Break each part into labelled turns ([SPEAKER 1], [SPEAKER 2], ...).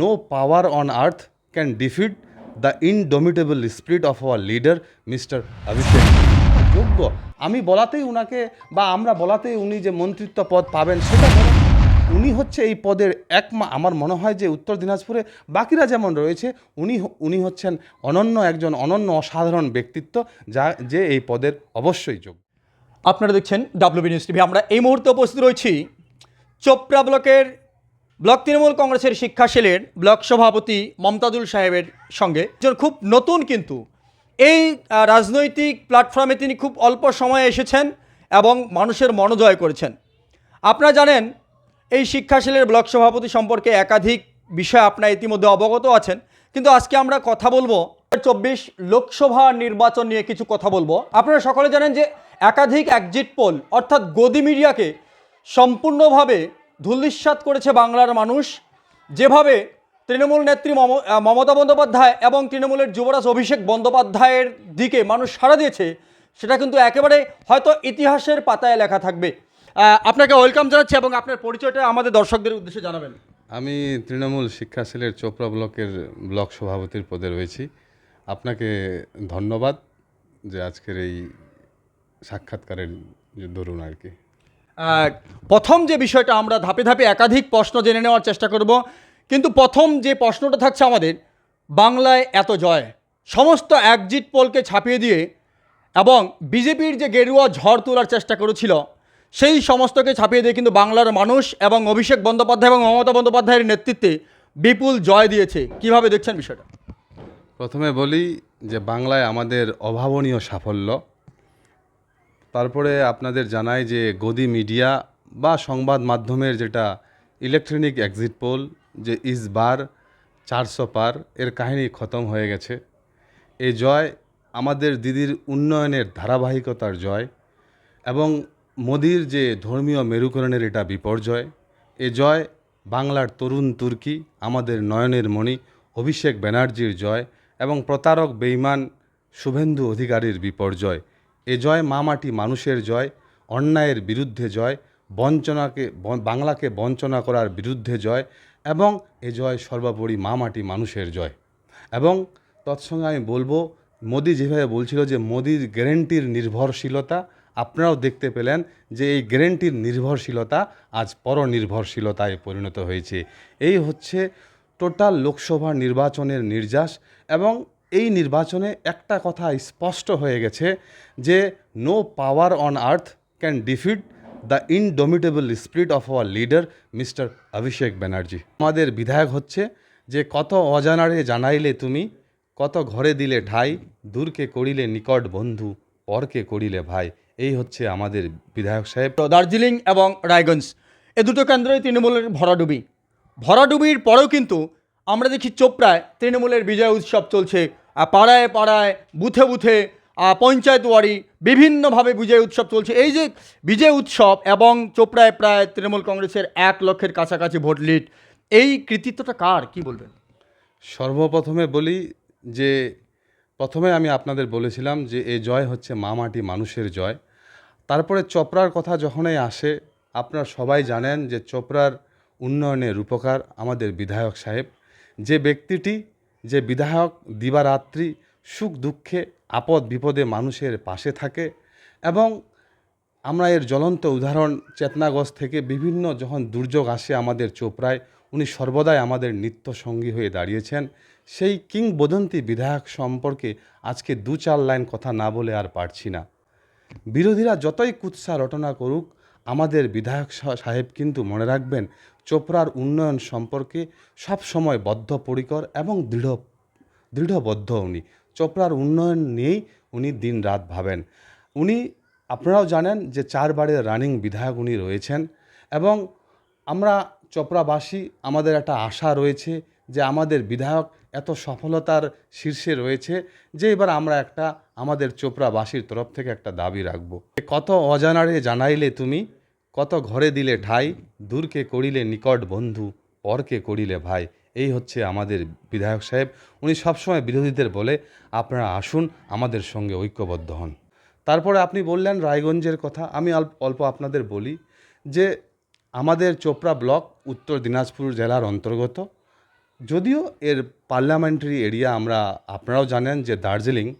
[SPEAKER 1] No power on earth can defeat the indomitable spirit of our leader Mister Abhishek যোগ্য। আমি বলাতেই উনাকে বা আমরা বলাতেই উনি যে মন্ত্রিত্ব পদ পাবেন, সেটা উনি হচ্ছে এই পদের এক আমার মনে হয় যে উত্তর দিনাজপুরে বাকিরা যেমন রয়েছে, উনি উনি হচ্ছেন অনন্য একজন অনন্য অসাধারণ ব্যক্তিত্ব, যা যে এই পদের অবশ্যই যোগ্য।
[SPEAKER 2] আপনারা দেখছেন ডাব্লিউবি নিউজ টিভি আমরা এই মুহূর্তে উপস্থিত রয়েছি চোপড়া ব্লকের ব্লক তৃণমূল কংগ্রেসের শিক্ষা সেলের ব্লক সভাপতি মমতাজুল সাহেবের সঙ্গে। একজন খুব নতুন কিন্তু। এই রাজনৈতিক প্ল্যাটফর্মে তিনি খুব অল্প সময়ে এসেছেন এবং মানুষের মনোজয় করেছেন। আপনারা জানেন, এই শিক্ষা সেলের ব্লক সভাপতি সম্পর্কে একাধিক বিষয় আপনারা ইতিমধ্যে অবগত আছেন। কিন্তু আজকে আমরা কথা বলব, চব্বিশ লোকসভা নির্বাচন নিয়ে কিছু কথা বলব। আপনারা সকলে জানেন যে একাধিক একজিট পোল অর্থাৎ গদি মিডিয়াকে সম্পূর্ণভাবে ধুলিস্বাত করেছে বাংলার মানুষ। যেভাবে তৃণমূল নেত্রী মম- মমতা বন্দ্যোপাধ্যায় এবং তৃণমূলের যুবরাজ অভিষেক বন্দ্যোপাধ্যায়ের দিকে মানুষ সাড়া দিয়েছে, সেটা কিন্তু একেবারে হয়তো ইতিহাসের পাতায় লেখা থাকবে। আপনাকে ওয়েলকাম জানাচ্ছি এবং আপনার পরিচয়টা আমাদের দর্শকদের উদ্দেশ্যে জানাবেন।
[SPEAKER 1] আমি তৃণমূল শিক্ষা সেলের চোপড়া ব্লকের ব্লক সভাপতির পদে রয়েছি। আপনাকে ধন্যবাদ যে আজকের এই সাক্ষাৎকারের দরুন আর কি।
[SPEAKER 2] প্রথম যে বিষয়টা আমরা ধাপে ধাপে একাধিক প্রশ্ন জেনে নেওয়ার চেষ্টা করব। কিন্তু প্রথম যে প্রশ্নটা থাকছে আমাদের, বাংলায় এত জয়, সমস্ত একজিট পোলকে ছাপিয়ে দিয়ে এবং বিজেপির যে গেরুয়া ঝড় তোলার চেষ্টা করেছিল, সেই সমস্তকে ছাপিয়ে দিয়ে কিন্তু বাংলার মানুষ এবং অভিষেক বন্দ্যোপাধ্যায় এবং মমতা বন্দ্যোপাধ্যায়ের নেতৃত্বে বিপুল জয় দিয়েছে। কীভাবে দেখছেন বিষয়টা?
[SPEAKER 1] প্রথমে বলি যে, বাংলায় আমাদের অভাবনীয় সাফল্য তারপরে আপনাদের জানাই যে গদি মিডিয়া বা সংবাদ মাধ্যমের যেটা ইলেকট্রনিক এক্সিট পোল যে ইসবার চারশো পার, এর কাহিনী খতম হয়ে গেছে। এই জয় আমাদের দিদির উন্নয়নের ধারাবাহিকতার জয় এবং মোদির যে ধর্মীয় মেরুকরণের এটা বিপর্যয়। এ জয় বাংলার তরুণ তুর্কি, আমাদের নয়নের মণি, অভিষেক ব্যানার্জির জয় এবং প্রতারক বেইমান শুভেন্দু অধিকারীর বিপর্যয়। এ জয় মা মাটি মানুষের জয়, অন্যায়ের বিরুদ্ধে জয়, বঞ্চনাকে বাংলাকে বঞ্চনা করার বিরুদ্ধে জয় এবং এ জয় সর্বোপরি মা মাটি মানুষের জয়। এবং তৎসঙ্গে আমি বলব, মোদি যেভাবে বলছিল যে মোদির গ্যারেন্টির নির্ভরশীলতা, আপনারাও দেখতে পেলেন যে এই গ্যারেন্টির নির্ভরশীলতা আজ পরনির্ভরশীলতায় পরিণত হয়েছে। এই হচ্ছে টোটাল লোকসভা নির্বাচনের নির্যাস এবং এই নির্বাচনে একটা কথা স্পষ্ট হয়ে গেছে যে no power on earth can defeat the indomitable spirit of our leader Mister Abhishek Banerjee আমাদের বিধায়ক হচ্ছে যে কত অজানারে জানাইলে তুমি, কত ঘরে দিলে ঠাই, দূরকে করিলে নিকট বন্ধু, পরকে করিলে ভাই। এই হচ্ছে আমাদের বিধায়ক সাহেব।
[SPEAKER 2] দার্জিলিং এবং রায়গঞ্জ, এ দুটো কেন্দ্রই তৃণমূলের ভরাডুবি। ভরাডুবির পরেও কিন্তু আমরা দেখি চোপড়ায় তৃণমূলের বিজয় উৎসব চলছে। পাড়ায় পাড়ায়, বুথে বুথে পঞ্চায়েত ওয়ারি বিভিন্নভাবে বিজয় উৎসব চলছে। এই যে বিজয় উৎসব এবং চোপড়ায় প্রায় তৃণমূল কংগ্রেসের এক লক্ষের কাছাকাছি ভোট লিড, এই কৃতিত্বটা কার? কি বলবেন?
[SPEAKER 1] সর্বপ্রথমে বলি যে, প্রথমে আমি আপনাদের বলেছিলাম যে, এই জয় হচ্ছে মামাটি মানুষের জয়। তারপরে চোপড়ার কথা যখনই আসে, আপনারা সবাই জানেন যে চোপড়ার উন্নয়নের রূপকার আমাদের বিধায়ক সাহেব। যে ব্যক্তিটি যে বিধায়ক দিবারাত্রি সুখ দুঃখে, আপদ বিপদে মানুষের পাশে থাকে এবং আমরা এর জ্বলন্ত উদাহরণ চেতনাগজ থেকে বিভিন্ন যখন দুর্যোগ আসে আমাদের চোপড়ায়, উনি সর্বদাই আমাদের নিত্য সঙ্গী হয়ে দাঁড়িয়েছেন। সেই কিংবদন্তি বিধায়ক সম্পর্কে আজকে দু চার লাইন কথা না বলে আর পারছি না। বিরোধীরা যতই কুৎসা রটনা করুক, আমাদের বিধায়ক সাহেব কিন্তু মনে রাখবেন চোপড়ার উন্নয়ন সম্পর্কে সবসময় বদ্ধপরিকর এবং দৃঢ়, দৃঢ়বদ্ধ উনি। চোপড়ার উন্নয়ন নিয়েই উনি দিন রাত ভাবেন। উনি, আপনারাও জানেন যে চারবারের রানিং বিধায়ক উনি রয়েছেন এবং আমরা চোপড়াবাসী, আমাদের একটা আশা রয়েছে যে আমাদের বিধায়ক এত সফলতার শীর্ষে রয়েছে যে এবার আমরা একটা আমাদের চোপড়াবাসীর তরফ থেকে একটা দাবি রাখব। কত অজানারে জানাইলে তুমি? কত ঘরে দিলে ঠাই, দূরকে করিলে নিকট বন্ধু, পরকে করিলে ভাই। এই হচ্ছে আমাদের বিধায়ক সাহেব। উনি সবসময় বিরোধীদের বলে, আপনারা আসুন, আমাদের সঙ্গে ঐক্যবদ্ধ হন। তারপরে আপনি বললেন রায়গঞ্জের কথা, আমি অল্প আপনাদের বলি যে, আমাদের চোপড়া ব্লক উত্তর দিনাজপুর জেলার অন্তর্গত। যদিও এর পার্লামেন্টারি এরিয়া আমরা, আপনারাও জানেন যে দার্জিলিং,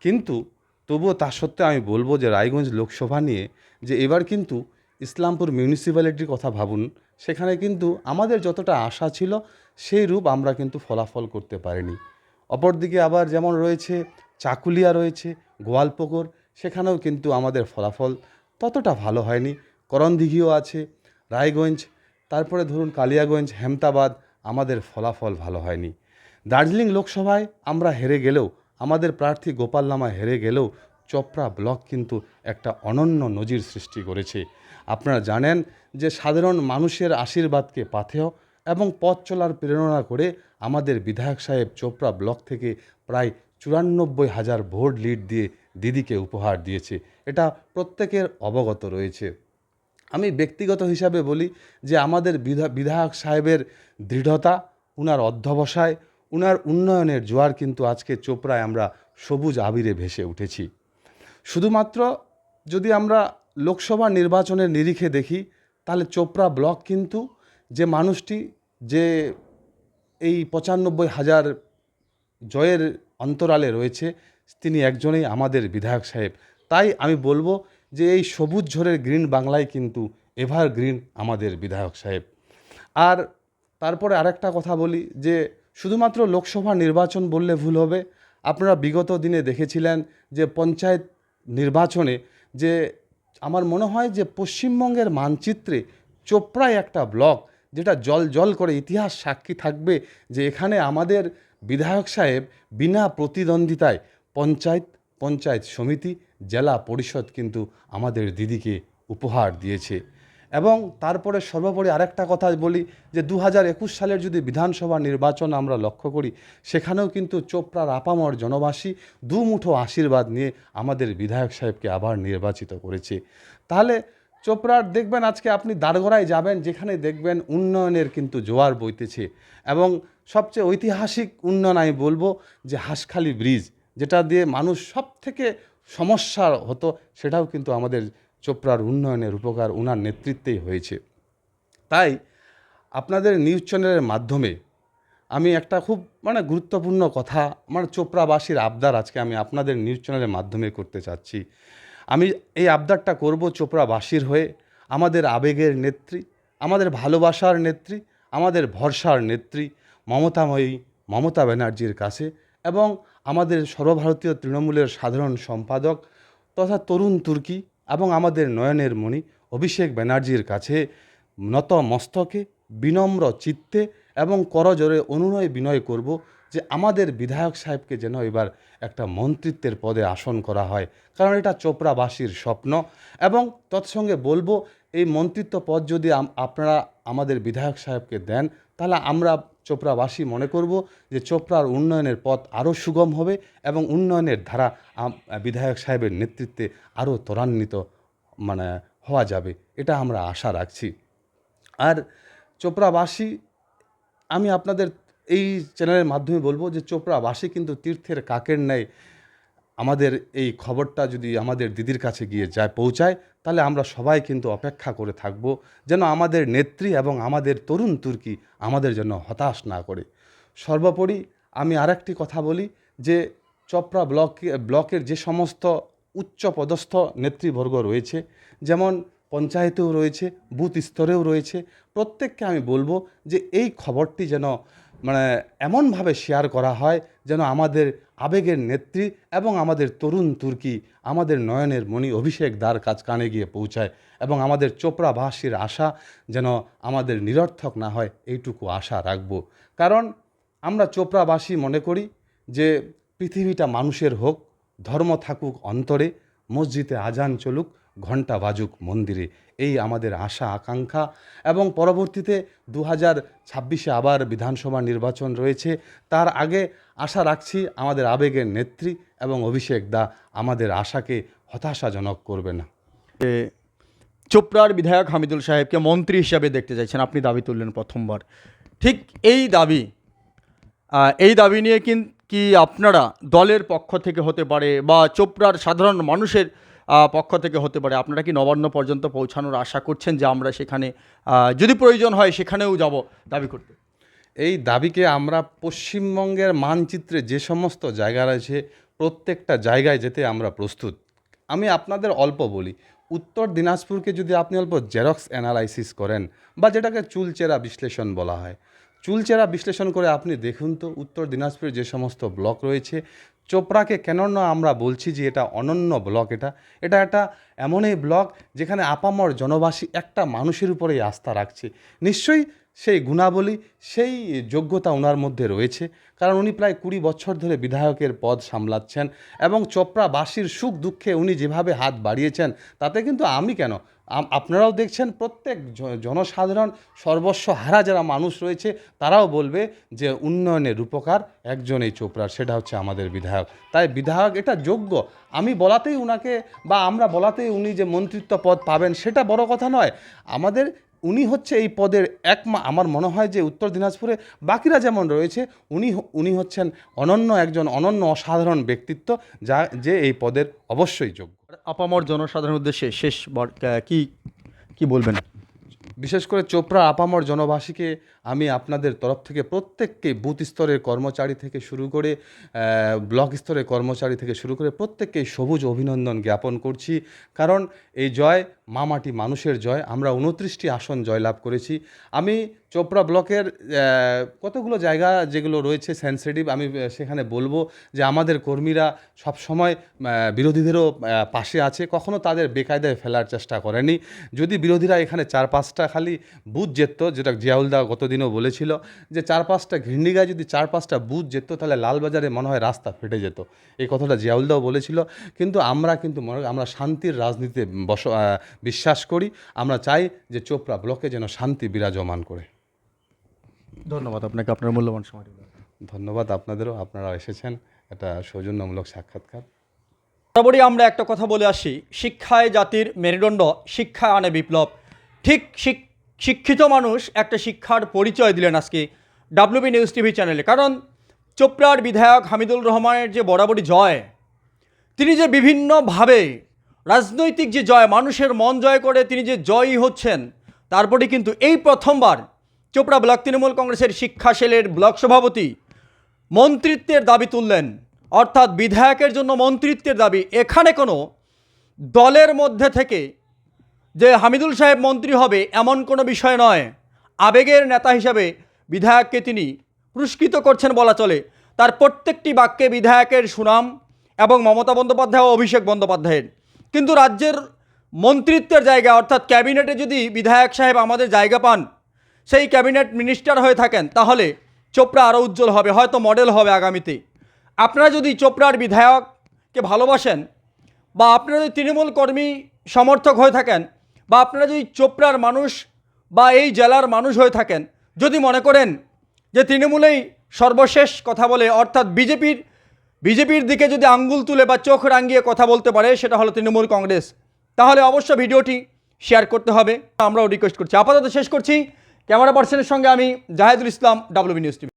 [SPEAKER 1] কিন্তু তবুও তা সত্ত্বেও আমি বলব যে রায়গঞ্জ লোকসভা নিয়ে যে এবার কিন্তু ইসলামপুর মিউনিসিপ্যালিটির কথা ভাবুন, সেখানে কিন্তু আমাদের যতটা আশা ছিল, সেই রূপ আমরা কিন্তু ফলাফল করতে পারিনি। অপরদিকে আবার যেমন রয়েছে, চাকুলিয়া রয়েছে গোয়ালপুকুর সেখানেও কিন্তু আমাদের ফলাফল ততটা ভালো হয়নি। করণদিঘিও আছে, রায়গঞ্জ, তারপরে ধরুন কালিয়াগঞ্জ, হেমতাবাদ, আমাদের ফলাফল ভালো হয়নি। দার্জিলিং লোকসভায় আমরা হেরে গেলেও, আমাদের প্রার্থী গোপাল লামা হেরে গেলেও চোপড়া ব্লক কিন্তু একটা অনন্য নজির সৃষ্টি করেছে। আপনারা জানেন যে সাধারণ মানুষের আশীর্বাদকে পাথেয় এবং পথ চলার প্রেরণা করে আমাদের বিধায়ক সাহেব চোপড়া ব্লক থেকে প্রায় চুরানব্বই হাজার ভোট লিড দিয়ে দিদিকে উপহার দিয়েছে। এটা প্রত্যেকের অবগত রয়েছে। আমি ব্যক্তিগত হিসাবে বলি যে আমাদের বিধা- বিধায়ক সাহেবের দৃঢ়তা, উনার অধ্যবসায়, উনার উন্নয়নের জোয়ার কিন্তু আজকে চোপড়ায় আমরা সবুজ আবিরে ভেসে উঠেছি। শুধুমাত্র যদি আমরা লোকসভা নির্বাচনের নিরিখে দেখি, তাহলে চোপড়া ব্লক কিন্তু যে মানুষটি যে এই পঁচানব্বই হাজার জয়ের অন্তরালে রয়েছে, তিনি একজনেই আমাদের বিধায়ক সাহেব। তাই আমি বলব যে এই সবুজ ঝড়ের গ্রিন বাংলায় কিন্তু এভার গ্রিন আমাদের বিধায়ক সাহেব। আর তারপরে আরেকটা কথা বলি যে শুধুমাত্র লোকসভা নির্বাচন বললে ভুল হবে। আপনারা বিগত দিনে দেখেছিলেন যে পঞ্চায়েত নির্বাচনে যে আমার মনে হয় যে পশ্চিমবঙ্গের মানচিত্রে চোপড়ায় একটা ব্লক যেটা জল জল করে ইতিহাস সাক্ষী থাকবে যে এখানে আমাদের বিধায়ক সাহেব বিনা প্রতিদ্বন্দ্বিতায় পঞ্চায়েত পঞ্চায়েত সমিতি, জেলা পরিষদ কিন্তু আমাদের দিদিকে উপহার দিয়েছে। এবং তারপরে সর্বোপরি আরেকটা কথা বলি যে দু হাজার একুশ সালের যদি বিধানসভা নির্বাচন আমরা লক্ষ্য করি, সেখানেও কিন্তু চোপড়ার আপামর জনবাসী দুমুঠো আশীর্বাদ নিয়ে আমাদের বিধায়ক সাহেবকে আবার নির্বাচিত করেছে। তাহলে চোপড়ার দেখবেন আজকে আপনি দারগড়ায় যাবেন, যেখানে দেখবেন উন্নয়নের কিন্তু জোয়ার বইতেছে এবং সবচেয়ে ঐতিহাসিক উন্নয়ন আমি বলব যে হাঁসখালি ব্রিজ, যেটা দিয়ে মানুষ সব থেকে সমস্যা হতো, সেটাও কিন্তু আমাদের চোপড়ার উন্নয়নের উপকার উনার নেতৃত্বেই হয়েছে। তাই আপনাদের নিউজ চ্যানেলের মাধ্যমে আমি একটা খুব মানে গুরুত্বপূর্ণ কথা আমার চোপড়াবাসীর আবদার আজকে আমি আপনাদের নিউজ চ্যানেলের মাধ্যমে করতে চাচ্ছি। আমি এই আবদারটা করব চোপড়াবাসীর হয়ে, আমাদের আবেগের নেত্রী, আমাদের ভালোবাসার নেত্রী, আমাদের ভরসার নেত্রী, মমতাময়ী মমতা ব্যানার্জির কাছে এবং আমাদের সর্বভারতীয় তৃণমূলের সাধারণ সম্পাদক তথা তরুণ তুর্কি এবং আমাদের নয়নের মণি অভিষেক ব্যানার্জির কাছে নত মস্তকে বিনম্র চিত্তে এবং করজোরে অনুনয় বিনয় করব যে আমাদের বিধায়ক সাহেবকে যেন এবার একটা মন্ত্রিত্বের পদে আসন করা হয়। কারণ এটা চোপড়াবাসীর স্বপ্ন এবং তৎসঙ্গে বলব, এই মন্ত্রিত্ব পদ যদি আপনারা আমাদের বিধায়ক সাহেবকে দেন, তাহলে আমরা চোপড়াবাসী মনে করব যে চোপড়ার উন্নয়নের পথ আরও সুগম হবে এবং উন্নয়নের ধারা বিধায়ক সাহেবের নেতৃত্বে আরও ত্বরান্বিত মানে হওয়া যাবে। এটা আমরা আশা রাখছি। আর চোপড়াবাসী, আমি আপনাদের এই চ্যানেলের মাধ্যমে বলব যে চোপড়াবাসী কিন্তু তীর্থের কাকের ন্যায় আমাদের এই খবরটা যদি আমাদের দিদির কাছে গিয়ে যায়, পৌঁছায়, তাহলে আমরা সবাই কিন্তু অপেক্ষা করে থাকব যেন আমাদের নেত্রী এবং আমাদের তরুণ তুর্কি আমাদের জন্য হতাশ না করে। সর্বোপরি আমি আরেকটি কথা বলি যে চপড়া ব্লক, ব্লকের যে সমস্ত উচ্চ পদস্থ নেতৃবর্গ রয়েছে, যেমন পঞ্চায়েতেও রয়েছে, বুথ স্তরেও রয়েছে, প্রত্যেককে আমি বলব যে এই খবরটি যেন মানে এমনভাবে শেয়ার করা হয় যেন আমাদের আবেগের নেত্রী এবং আমাদের তরুণ তুর্কি আমাদের নয়নের মণি অভিষেক দ্বার কাজ কানে গিয়ে পৌঁছায় এবং আমাদের চোপড়াবাসীর আশা যেন আমাদের নিরর্থক না হয়, এইটুকু আশা রাখব। কারণ আমরা চোপড়াবাসী মনে করি যে পৃথিবীটা মানুষের হোক, ধর্ম থাকুক অন্তরে, মসজিদে আজান চলুক ঘণ্টা বাজুক মন্দিরে। এই আমাদের আশা, আকাঙ্ক্ষা এবং পরবর্তীতে দু হাজার ছাব্বিশে আবার বিধানসভা নির্বাচন রয়েছে। তার আগে আশা রাখছি আমাদের আবেগের নেত্রী এবং অভিষেক দা আমাদের আশাকে হতাশাজনক করবে না।
[SPEAKER 2] চোপড়ার বিধায়ক হামিদুল সাহেবকে মন্ত্রী হিসাবে দেখতে চাইছেন। আপনি দাবি তুললেন প্রথমবার। ঠিক এই দাবি এই দাবি নিয়ে কি আপনারা দলের পক্ষ থেকে হতে পারে বা চোপড়ার সাধারণ মানুষের পক্ষ থেকে হতে পারে। আপনারা কি নবান্ন পর্যন্ত পৌঁছানোর আশা করছেন যে আমরা সেখানে যদি প্রয়োজন হয় সেখানেও যাব দাবি করতে?
[SPEAKER 1] এই দাবিকে আমরা পশ্চিমবঙ্গের মানচিত্রে যে সমস্ত জায়গা রয়েছে, প্রত্যেকটা জায়গায় যেতে আমরা প্রস্তুত। আমি আপনাদের অল্প বলি, উত্তর দিনাজপুরকে যদি আপনি অল্প জেরক্স অ্যানালাইসিস করেন বা যেটাকে চুলচেরা বিশ্লেষণ বলা হয়, চুলচেরা বিশ্লেষণ করে আপনি দেখুন তো, উত্তর দিনাজপুরে যে সমস্ত ব্লক রয়েছে চোপড়াকে কেন না আমরা বলছি যে এটা অনন্য ব্লক এটা? এটা একটা এমনই ব্লক যেখানে আপামর জনবাসী একটা মানুষের উপরেই আস্থা রাখছে। নিশ্চয়ই সেই গুণাবলী, সেই যোগ্যতা ওনার মধ্যে রয়েছে। কারণ উনি প্রায় কুড়ি বছর ধরে বিধায়কের পদ সামলাচ্ছেন এবং চোপড়াবাসীর সুখ দুঃখে উনি যেভাবে হাত বাড়িয়েছেন, তাতে কিন্তু আমি কেন? আপনারাও দেখছেন প্রত্যেক জনসাধারণ সর্বস্ব হারা যারা মানুষ রয়েছে, তারাও বলবে যে উন্নয়নের রূপকার একজন এই চোপড়ার, সেটা হচ্ছে আমাদের বিধায়ক। তাই বিধায়ক এটা যোগ্য। আমি বলাতেই উনাকে বা আমরা বলাতেই উনি যে মন্ত্রিত্ব পদ পাবেন, সেটা বড় কথা নয়। আমাদের উনি হচ্ছে এই পদের এক মা- আমার মনে হয় যে উত্তর দিনাজপুরে বাকিরা যেমন রয়েছে উনি উনি হচ্ছেন অনন্য একজন অনন্য অসাধারণ ব্যক্তিত্ব যা যে এই পদের অবশ্যই যোগ্য।
[SPEAKER 2] আপামর জনসাধারণ উদ্দেশ্যে শেষ কি কি বলবেন?
[SPEAKER 1] বিশেষ করে চোপড়া আপামর জনবাসীকে আমি আপনাদের তরফ থেকে প্রত্যেককে বুথ স্তরের কর্মচারী থেকে শুরু করে ব্লক স্তরের কর্মচারী থেকে শুরু করে প্রত্যেককেই সবুজ অভিনন্দন জ্ঞাপন করছি। কারণ এই জয় মামাটি মানুষের জয়, আমরা উনত্রিশটি আসন জয়লাভ করেছি। আমি চোপড়া ব্লকের কতগুলো জায়গা যেগুলো রয়েছে সেন্সিটিভ আমি সেখানে বলব যে আমাদের কর্মীরা সবসময় বিরোধীদেরও পাশে আছে, কখনো তাদের বেকায়দায় ফেলার চেষ্টা করেনি। যদি বিরোধীরা এখানে চার পাঁচটা খালি বুথ যেত যেটা জিয়াউলদা গতদিনও বলেছিল যে চার পাঁচটা ঘিন্ডিগায় যদি চার পাঁচটা বুথ যেত তাহলে লালবাজারে মনে হয় রাস্তা ফেটে যেত। এই কথাটা জিয়াউলদাও বলেছিল। কিন্তু আমরা কিন্তু মনে আমরা শান্তির রাজনীতিতে বস বিশ্বাস করি। আমরা চাই যে চোপড়া ব্লকে যেন শান্তি বিরাজমান করে।
[SPEAKER 2] ধন্যবাদ আপনাকে আপনার মূল্যবান সময়
[SPEAKER 1] ধন্যবাদ আপনাদেরও আপনারা এসেছেন। একটা সৌজন্যমূলক সাক্ষাৎকার।
[SPEAKER 2] বরাবরই আমরা একটা কথা বলে আসি। শিক্ষায় জাতির মেরুদণ্ড শিক্ষায় আনে বিপ্লব। ঠিক শিক- শিক্ষিত মানুষ একটা শিক্ষার পরিচয় দিলেন আজকে ডাব্লিউবি নিউজ টিভি চ্যানেলে কারণ চোপড়ার বিধায়ক হামিদুল রহমানের যে বরাবরই জয়, তিনি যে বিভিন্নভাবে রাজনৈতিক যে জয়, মানুষের মন জয় করে তিনি যে জয়ী হচ্ছেন তারপরে কিন্তু এই প্রথমবার চোপড়া ব্লক তৃণমূল কংগ্রেসের শিক্ষা সেলের ব্লক সভাপতি মন্ত্রিত্বের দাবি তুললেন। অর্থাৎ বিধায়কের জন্য মন্ত্রিত্বের দাবি। এখানে কোনো দলের মধ্যে থেকে যে হামিদুল সাহেব মন্ত্রী হবে এমন কোনো বিষয় নয়। আবেগের নেতা হিসাবে বিধায়ককে তিনি পুরস্কৃত করছেন বলা চলে। তার প্রত্যেকটি বাক্যে বিধায়কের সুনাম এবং মমতা বন্দ্যোপাধ্যায় ও অভিষেক বন্দ্যোপাধ্যায়ের। কিন্তু রাজ্যের মন্ত্রিত্বের জায়গা অর্থাৎ ক্যাবিনেটে যদি বিধায়ক সাহেব আমাদের জায়গা পান, সেই ক্যাবিনেট মিনিস্টার হয়ে থাকেন, তাহলে চোপড়া আরও উজ্জ্বল হবে, হয়তো মডেল হবে আগামীতে। আপনারা যদি চোপড়ার বিধায়ককে ভালোবাসেন বা আপনারা যদি তৃণমূল কর্মী সমর্থক হয়ে থাকেন বা আপনারা যদি চোপড়ার মানুষ বা এই জেলার মানুষ হয়ে থাকেন, যদি মনে করেন যে তৃণমূলেই সর্বশেষ কথা বলে, অর্থাৎ বিজেপির বিজেপির দিকে যদি আঙ্গুল তুলে বা চোখ রাঙিয়ে কথা বলতে পারে, সেটা হলো তৃণমূল কংগ্রেস। তাহলে অবশ্য ভিডিওটি শেয়ার করতে হবে। আমরাও রিকোয়েস্ট করছি। আপাতত শেষ করছি। ক্যামেরা পার্সনের সঙ্গে আমি Zahedul Islam WB news TV